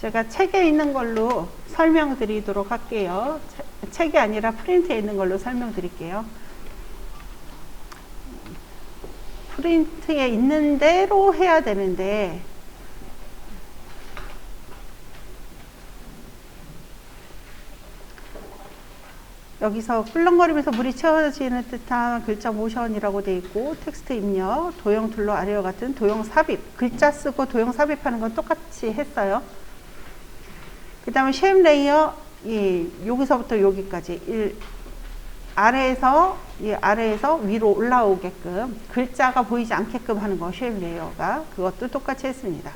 제가 책에 있는 걸로 설명드리도록 할게요. 체- 책이 아니라 프린트에 있는 걸로 설명드릴게요. 프린트에 있는 대로 해야 되는데 여기서 꿀렁거리면서 물이 채워지는 듯한 글자 모션이라고 되어 있고 텍스트 입력, 도형 둘로 아래와 같은 도형 삽입 글자 쓰고 도형 삽입하는 건 똑같이 했어요. 그 다음에 쉐임 레이어 이 여기서부터 여기까지 일, 아래에서 이 아래에서 위로 올라오게끔 글자가 보이지 않게끔 하는 거 쉐임 레이어가 그것도 똑같이 했습니다.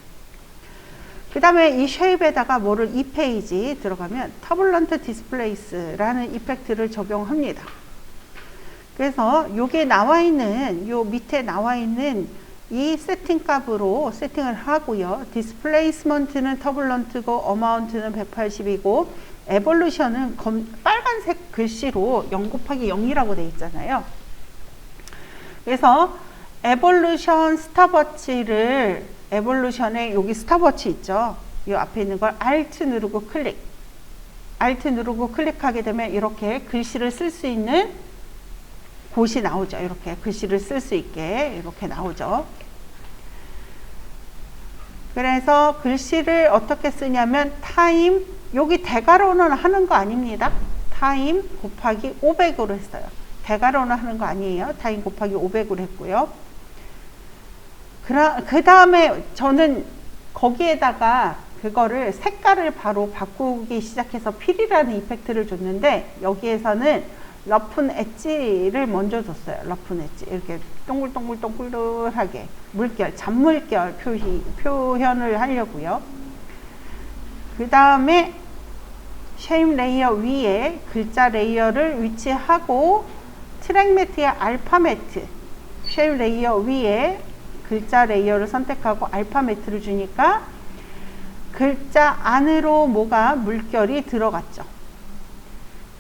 그 다음에 이 쉐입에다가 뭐를 이 페이지 들어가면 터블런트 디스플레이스라는 이펙트를 적용합니다. 그래서 요게 나와 있는 요 밑에 나와 있는 이 세팅 값으로 세팅을 하고요. 디스플레이스먼트는 터블런트고 어마운트는 180이고 에볼루션은 검, 빨간색 글씨로 0 곱하기 0이라고 돼 있잖아요. 그래서 에볼루션 스탑워치를 에볼루션에 여기 스탑워치 있죠. 이 앞에 있는 걸 Alt 누르고 클릭. Alt 누르고 클릭하게 되면 이렇게 글씨를 쓸 수 있는 곳이 나오죠. 이렇게 글씨를 쓸 수 있게 이렇게 나오죠. 그래서 글씨를 어떻게 쓰냐면 타임 여기 대괄호는 하는 거 아닙니다. 타임 곱하기 500으로 했어요. 대괄호는 하는 거 아니에요. 타임 곱하기 500으로 했고요. 그 다음에 저는 거기에다가 그거를 색깔을 바로 바꾸기 시작해서 필이라는 이펙트를 줬는데 여기에서는 러픈 엣지를 먼저 줬어요. 러픈 엣지 이렇게 동글동글동글하게 물결, 잔물결 표시, 표현을 하려고요. 그 다음에 쉐임 레이어 위에 글자 레이어를 위치하고 트랙 매트의 알파 매트 쉐임 레이어 위에 글자 레이어를 선택하고 알파 매트를 주니까 글자 안으로 뭐가 물결이 들어갔죠.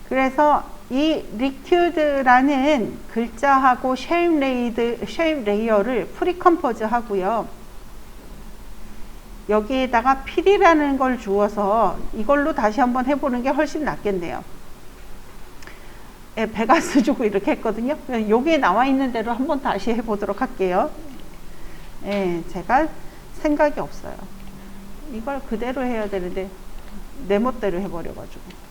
그래서 이 리큐드라는 글자하고 쉐임 레이드 쉐임 레이어를 프리컴포즈 하고요. 여기에다가 필이라는 걸 주어서 이걸로 다시 한번 해보는 게 훨씬 낫겠네요. 예, 베가스 주고 이렇게 했거든요. 여기에 나와 있는 대로 한번 다시 해보도록 할게요. 예, 제가 생각이 없어요. 이걸 그대로 해야 되는데 내 멋대로 해버려가지고.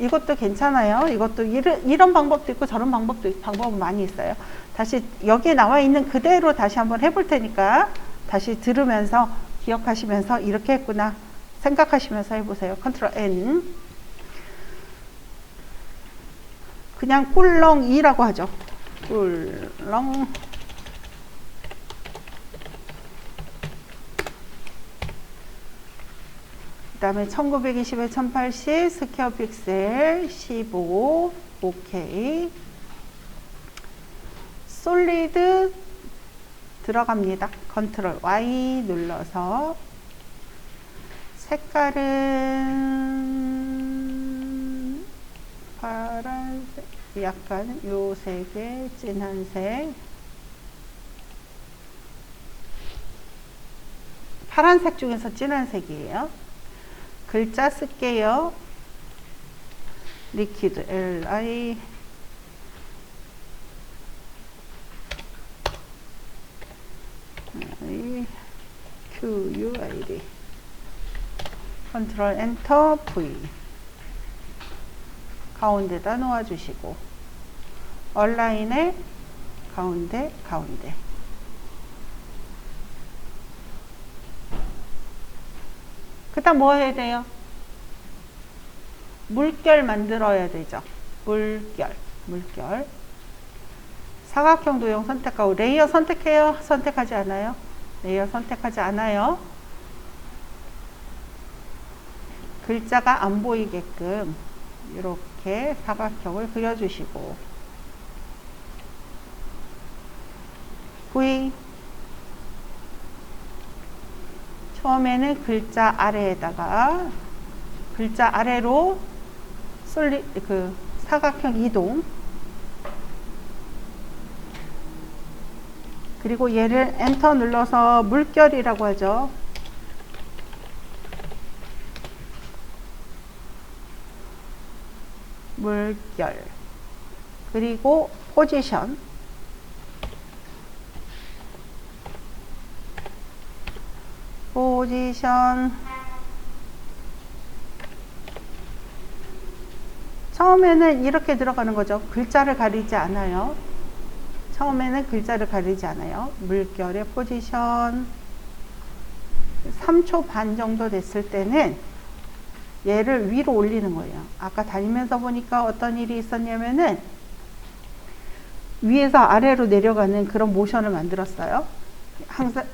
이것도 괜찮아요. 이것도 이런, 이런 방법도 있고 저런 방법도 방법은 많이 있어요. 다시 여기에 나와 있는 그대로 다시 한번 해볼 테니까 다시 들으면서 기억하시면서 이렇게 했구나 생각하시면서 해보세요. 컨트롤 N 그냥 꿀렁이라고 하죠. 꿀렁 그 다음에 1920에 1080 스퀘어 픽셀 15 오케이 솔리드 들어갑니다. 컨트롤 Y 눌러서 색깔은 파란색 약간 요 색의 진한 색 파란색 중에서 진한 색이에요. 글자 쓸게요. 리퀴드 L I Q U I D. 컨트롤 엔터 V. 가운데다 놓아 주시고. 얼라인에 가운데 가운데 그 다음 뭐 해야 돼요? 물결 만들어야 되죠. 물결, 물결. 사각형 도형 선택하고 레이어 선택해요? 선택하지 않아요? 레이어 선택하지 않아요. 글자가 안 보이게끔 이렇게 사각형을 그려주시고 V 처음에는 글자 아래에다가 글자 아래로 솔리 그 사각형 이동. 그리고 얘를 엔터 눌러서 물결이라고 하죠. 물결. 그리고 포지션. 포지션 처음에는 이렇게 들어가는 거죠. 글자를 가리지 않아요. 처음에는 글자를 가리지 않아요. 물결의 포지션 3초 반 정도 됐을 때는 얘를 위로 올리는 거예요. 아까 다니면서 보니까 어떤 일이 있었냐면은 위에서 아래로 내려가는 그런 모션을 만들었어요. 항상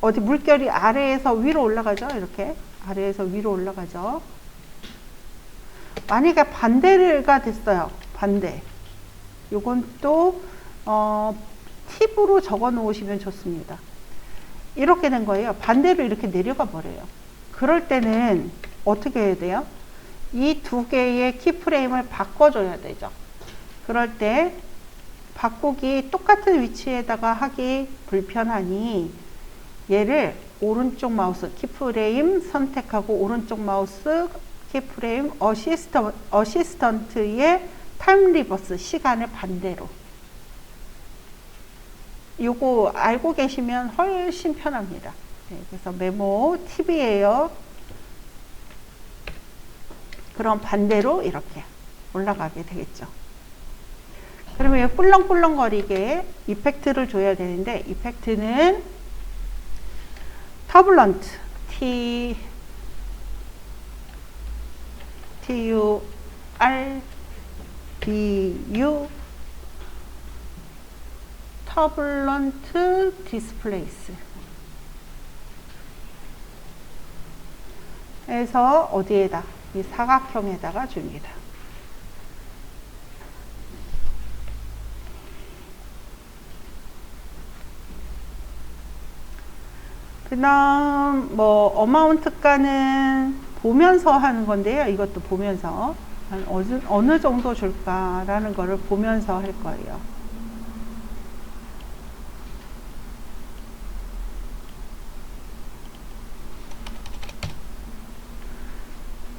어디 물결이 아래에서 위로 올라가죠. 이렇게 아래에서 위로 올라가죠. 만약에 반대가 됐어요. 반대. 요건 또 어, 팁으로 적어 놓으시면 좋습니다. 이렇게 된 거예요. 반대로 이렇게 내려가 버려요. 그럴 때는 어떻게 해야 돼요? 이 두 개의 키프레임을 바꿔줘야 되죠. 그럴 때 바꾸기 똑같은 위치에다가 하기 불편하니 얘를 오른쪽 마우스 키프레임 선택하고 오른쪽 마우스 키프레임 어시스턴, 어시스턴트의 타임 리버스 시간을 반대로 요거 알고 계시면 훨씬 편합니다. 네, 그래서 메모 팁이에요. 그럼 반대로 이렇게 올라가게 되겠죠. 그러면 꿀렁꿀렁거리게 이펙트를 줘야 되는데 이펙트는 터블런트. T T U R B U. 터블런트 디스플레이스. 에서 어디에다? 이 사각형에다가 줍니다. 그 다음 뭐 어마운트가는 보면서 하는 건데요. 이것도 보면서 한 어느, 어느 정도 줄까라는 거를 보면서 할 거예요.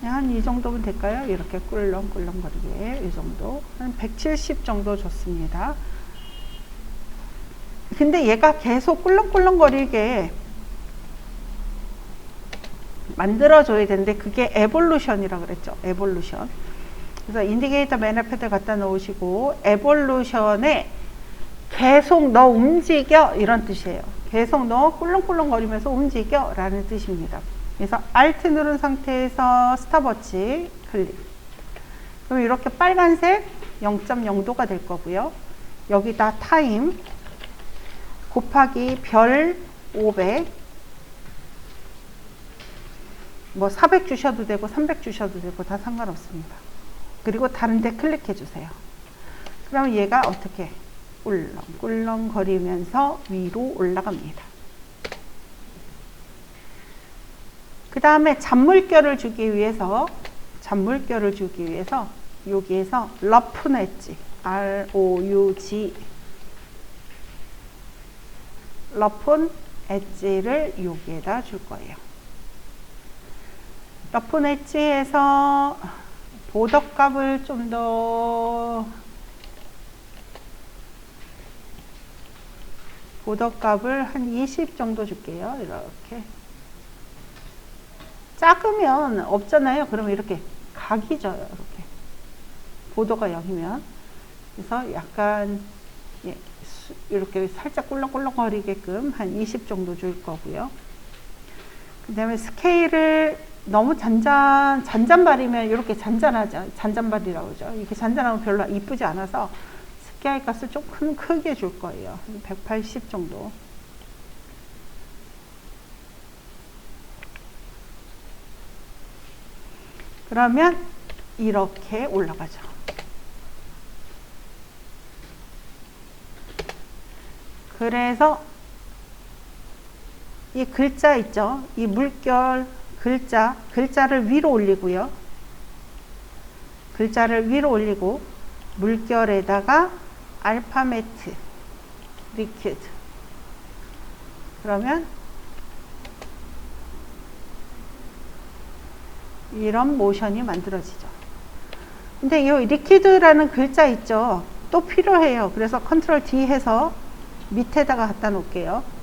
한 이 정도면 될까요? 이렇게 꿀렁꿀렁거리게 이 정도 한 170 정도 좋습니다. 근데 얘가 계속 꿀렁꿀렁거리게 만들어줘야 되는데 그게 에볼루션이라 그랬죠. 에볼루션. 그래서 인디게이터 매너패드 갖다 놓으시고 에볼루션에 계속 너 움직여 이런 뜻이에요. 계속 너 꿀렁꿀렁거리면서 움직여 라는 뜻입니다. 그래서 Alt 누른 상태에서 스탑워치 클릭. 그럼 이렇게 빨간색 0.0도가 될 거고요. 여기다 타임 곱하기 별 500. 뭐 400 주셔도 되고 300 주셔도 되고 다 상관없습니다. 그리고 다른 데 클릭해 주세요. 그럼 얘가 어떻게 꿀렁꿀렁 거리면서 위로 올라갑니다. 그 다음에 잔물결을 주기 위해서 잔물결을 주기 위해서 여기에서 러프 엣지 R O U G 러프 엣지를 여기에다 줄 거예요. 러프 엣지에서 보더 값을 좀 더 보더 값을 한 20 정도 줄게요. 이렇게 작으면 없잖아요. 그러면 이렇게 각이 져요. 이렇게. 보도가 0이면. 그래서 약간 예, 이렇게 살짝 꿀렁꿀렁거리게끔 한 20 정도 줄 거고요. 그 다음에 스케일을 너무 잔잔, 잔잔발이면 이렇게 잔잔하죠. 잔잔발이라고 그러죠. 이렇게 잔잔하면 별로 이쁘지 않아서 스케일 값을 좀 큰, 크게 줄 거예요. 180 정도. 그러면 이렇게 올라가죠. 그래서 이 글자 있죠? 이 물결 글자, 글자를 위로 올리고요. 글자를 위로 올리고 물결에다가 알파메트 리퀴드 그러면 이런 모션이 만들어지죠. 근데 이 리퀴드라는 글자 있죠. 또 필요해요. 그래서 컨트롤 D 해서 밑에다가 갖다 놓을게요.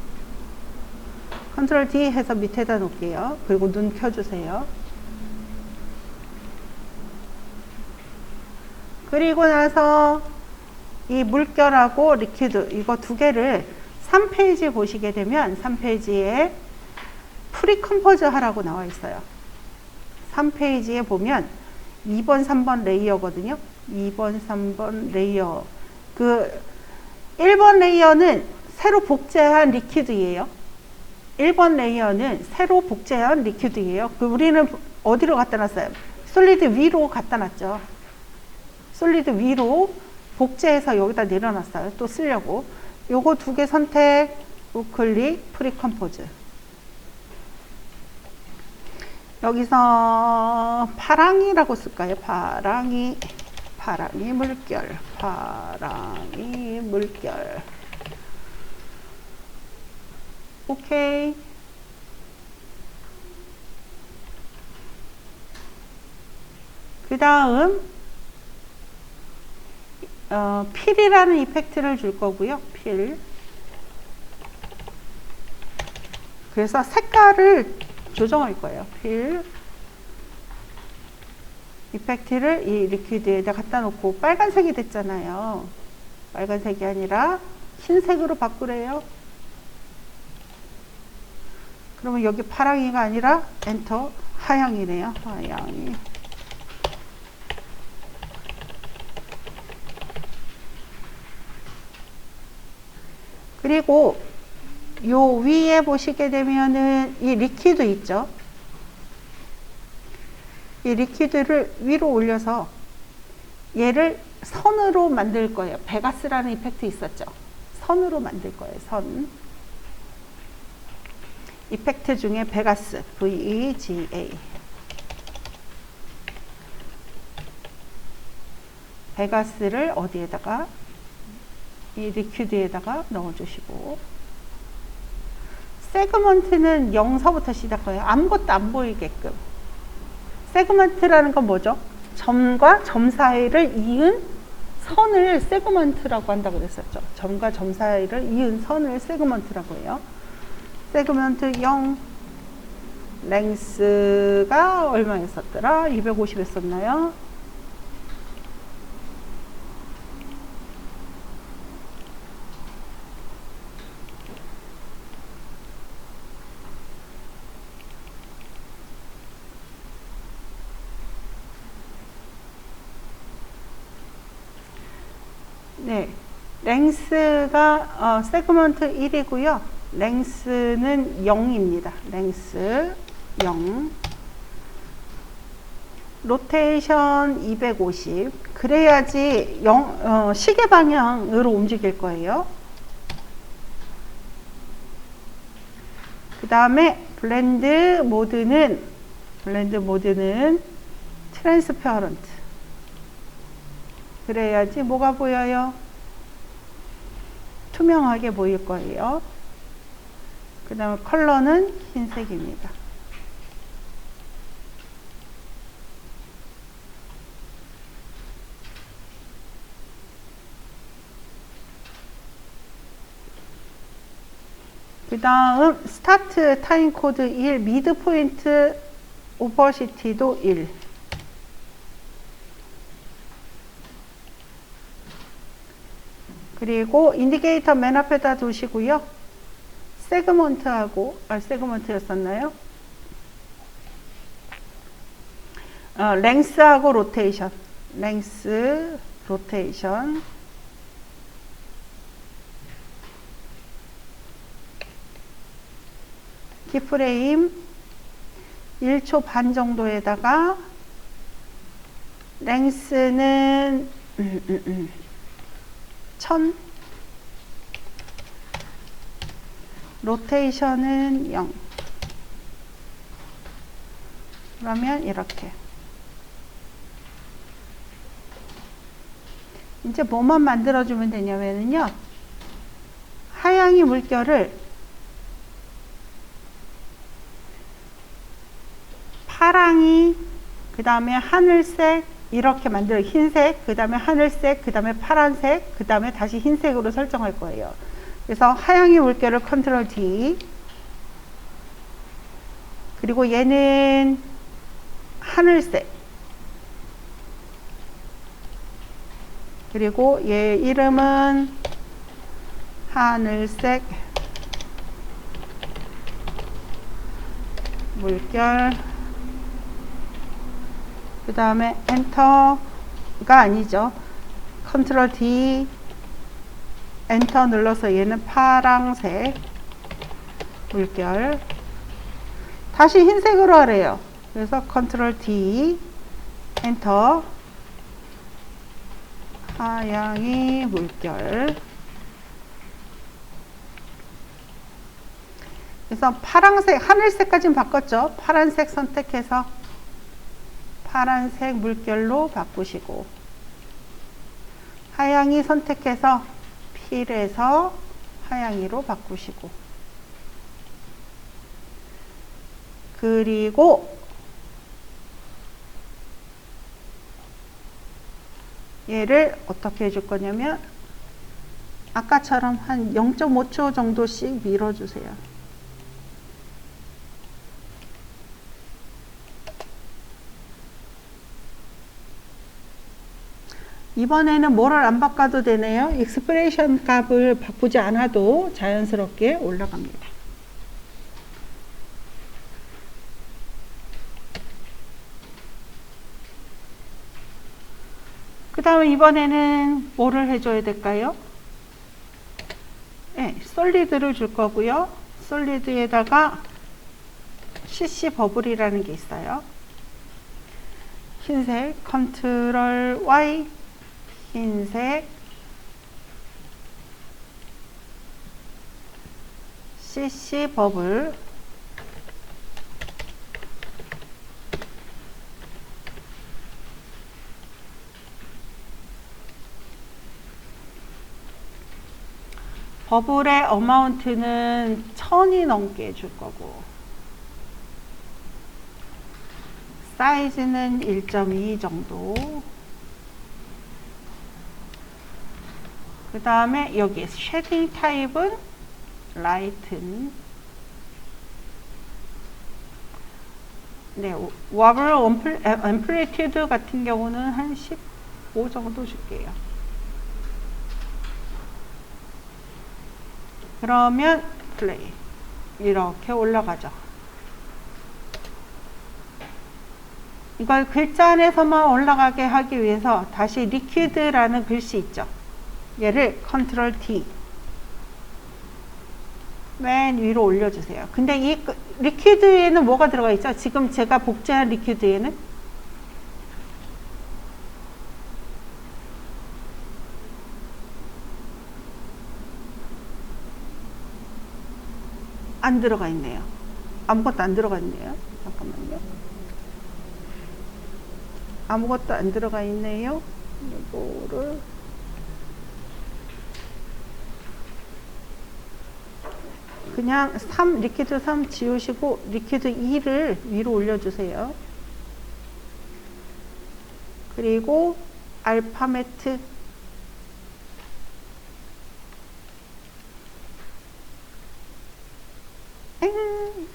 컨트롤 D 해서 밑에다 놓을게요. 그리고 눈 켜주세요. 그리고 나서 이 물결하고 리퀴드 이거 두 개를 3페이지 보시게 되면 3페이지에 프리컴포즈 하라고 나와 있어요. 3페이지에 보면 2번, 3번 레이어거든요. 2번, 3번 레이어. 그 1번 레이어는 새로 복제한 리퀴드예요. 1번 레이어는 새로 복제한 리퀴드예요. 그 우리는 어디로 갖다 놨어요? 솔리드 위로 갖다 놨죠. 솔리드 위로 복제해서 여기다 내려놨어요. 또 쓰려고. 요거 두 개 선택, 우클릭, 프리컴포즈. 여기서 파랑이라고 쓸까요? 파랑이, 파랑이 물결, 파랑이 물결. 오케이. 그 다음, 어, 필이라는 이펙트를 줄 거고요. 필. 그래서 색깔을 조정할 거예요. 필. 이펙트를 이 리퀴드에다 갖다 놓고 빨간색이 됐잖아요. 빨간색이 아니라 흰색으로 바꾸래요. 그러면 여기 파랑이가 아니라 엔터 하양이네요. 하양이. 그리고 요 위에 보시게 되면은 이 리퀴드 있죠. 이 리퀴드를 위로 올려서 얘를 선으로 만들 거예요. 베가스라는 이펙트 있었죠. 선으로 만들 거예요. 선. 이펙트 중에 베가스, V-E-G-A. 베가스를 어디에다가 이 리퀴드에다가 넣어주시고 세그먼트는 0서부터 시작해요. 아무것도 안 보이게끔. 세그먼트라는 건 뭐죠? 점과 점 사이를 이은 선을 세그먼트라고 한다고 그랬었죠. 점과 점 사이를 이은 선을 세그먼트라고 해요. 세그먼트 0 랭스가 얼마였었더라? 250 했었나요? 네, 랭스가 어, 세그먼트 1이고요. 랭스는 0입니다. 랭스 0. 로테이션 250. 그래야지 0, 어, 시계 방향으로 움직일 거예요. 그 다음에 블렌드 모드는 블렌드 모드는 트랜스페어런트. 그래야지 뭐가 보여요? 투명하게 보일 거예요. 그 다음에 컬러는 흰색입니다. 그 다음 스타트 타임 코드 1, 미드 포인트 오버시티도 1. 그리고 인디케이터 맨 앞에다 두시고요. 세그먼트하고 아 세그먼트였었나요? 어, 랭스하고 로테이션. 랭스 로테이션. 키프레임 1초 반 정도에다가 랭스는 음, 음, 음. 1000 로테이션은 0 그러면 이렇게. 이제 뭐만 만들어주면 되냐면요. 하양이 물결을 파랑이 그 다음에 하늘색 이렇게 만들어 흰색, 그 다음에 하늘색, 그 다음에 파란색, 그 다음에 다시 흰색으로 설정할 거예요. 그래서 하양이 물결을 컨트롤 D. 그리고 얘는 하늘색. 그리고 얘 이름은 하늘색 물결. 그 다음에 엔터가 아니죠. 컨트롤 D 엔터 눌러서 얘는 파랑색 물결. 다시 흰색으로 하래요. 그래서 컨트롤 D 엔터. 하양이 물결. 그래서 파란색, 하늘색까지는 바꿨죠. 파란색 선택해서 파란색 물결로 바꾸시고. 하양이 선택해서 필에서 하양이로 바꾸시고 그리고 얘를 어떻게 해줄 거냐면 아까처럼 한 0.5초 정도씩 밀어주세요. 이번에는 뭐를 안 바꿔도 되네요. 익스프레션 값을 바꾸지 않아도 자연스럽게 올라갑니다. 그 다음에 이번에는 뭐를 해줘야 될까요? 네, 솔리드를 줄 거고요. 솔리드에다가 CC 버블이라는 게 있어요. 흰색 컨트롤 Y 흰색 CC 버블. 버블의 어마운트는 천이 넘게 줄 거고 사이즈는 1.2 정도 그 다음에 여기 쉐딩 타입은 라이튼 네, 와블 앰플리튜드 같은 경우는 한 15 정도 줄게요. 그러면 플레이 이렇게 올라가죠. 이걸 글자 안에서만 올라가게 하기 위해서 다시 리퀴드라는 글씨 있죠. 얘를 컨트롤 T 맨 위로 올려주세요. 근데 이 리퀴드에는 뭐가 들어가 있죠? 지금 제가 복제한 리퀴드에는 안 들어가 있네요. 아무것도 안 들어가 있네요. 잠깐만요. 아무것도 안 들어가 있네요. 이거를 그냥 3, 리퀴드 3 지우시고 리퀴드 2를 위로 올려주세요. 그리고 알파메트 엥,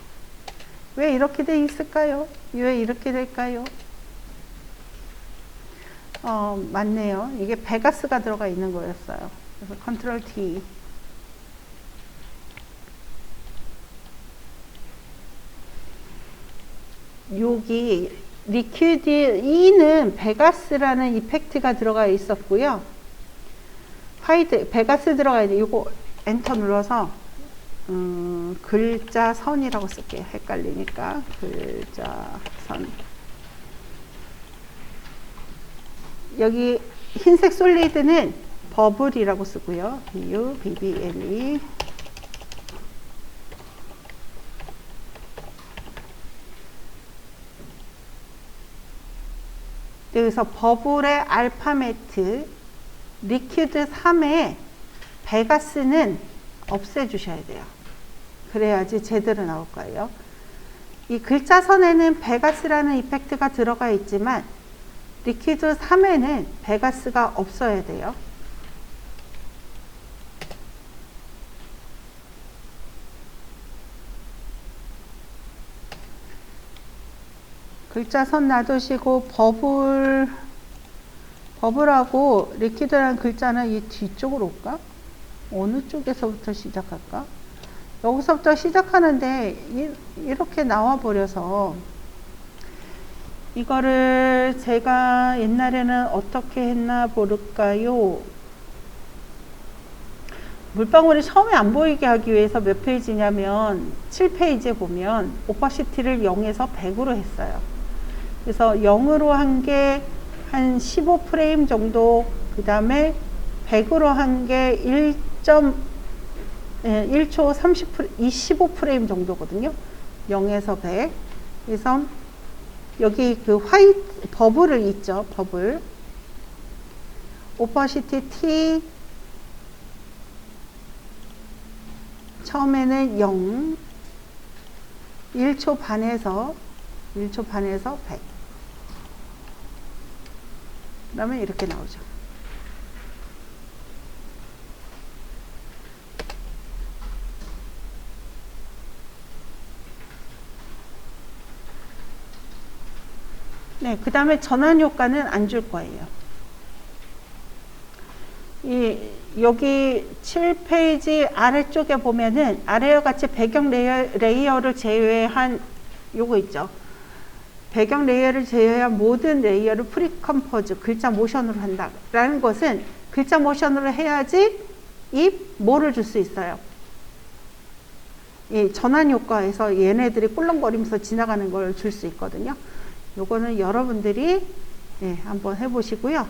왜 이렇게 돼 있을까요? 왜 이렇게 될까요? 어, 맞네요. 이게 베가스가 들어가 있는 거였어요. 그래서 컨트롤 T 여기 리퀴드 2는 베가스라는 이펙트가 들어가 있었고요. 화이트 베가스 들어가야 돼. 이거 엔터 눌러서 음, 글자 선이라고 쓸게요. 헷갈리니까 글자 선. 여기 흰색 솔리드는 버블이라고 쓰고요. BU, BBLE 여기서 버블의 알파메트 리퀴드 3에 베가스는 없애주셔야 돼요. 그래야지 제대로 나올 거예요. 이 글자선에는 베가스라는 이펙트가 들어가 있지만 리퀴드 3에는 베가스가 없어야 돼요. 글자 선 놔두시고 버블 버블하고 리퀴드라는 글자는 이 뒤쪽으로 올까? 어느 쪽에서부터 시작할까? 여기서부터 시작하는데 이, 이렇게 나와 버려서 이거를 제가 옛날에는 어떻게 했나 볼까요? 물방울이 처음에 안 보이게 하기 위해서 몇 페이지냐면 7페이지에 보면 오파시티를 0에서 100으로 했어요. 그래서 0으로 한 게 한 15프레임 정도, 그 다음에 100으로 한 게 1. 예, 1초 30, 25프레임 정도거든요. 0에서 100. 그래서 여기 그 화이트 버블을 있죠. 버블. 오퍼시티 T 처음에는 0 1초 반에서 1초 반에서 100 그러면 이렇게 나오죠. 네, 그 다음에 전환 효과는 안 줄 거예요. 이, 여기 7페이지 아래쪽에 보면은 아래와 같이 배경 레이어, 레이어를 제외한 요거 있죠. 배경 레이어를 제외한 모든 레이어를 프리컴포즈, 글자 모션으로 한다. 라는 것은 글자 모션으로 해야지 이 뭐를 줄 수 있어요. 이 전환 효과에서 얘네들이 꿀렁거리면서 지나가는 걸 줄 수 있거든요. 요거는 여러분들이 예, 한번 해보시고요.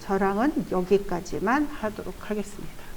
저랑은 여기까지만 하도록 하겠습니다.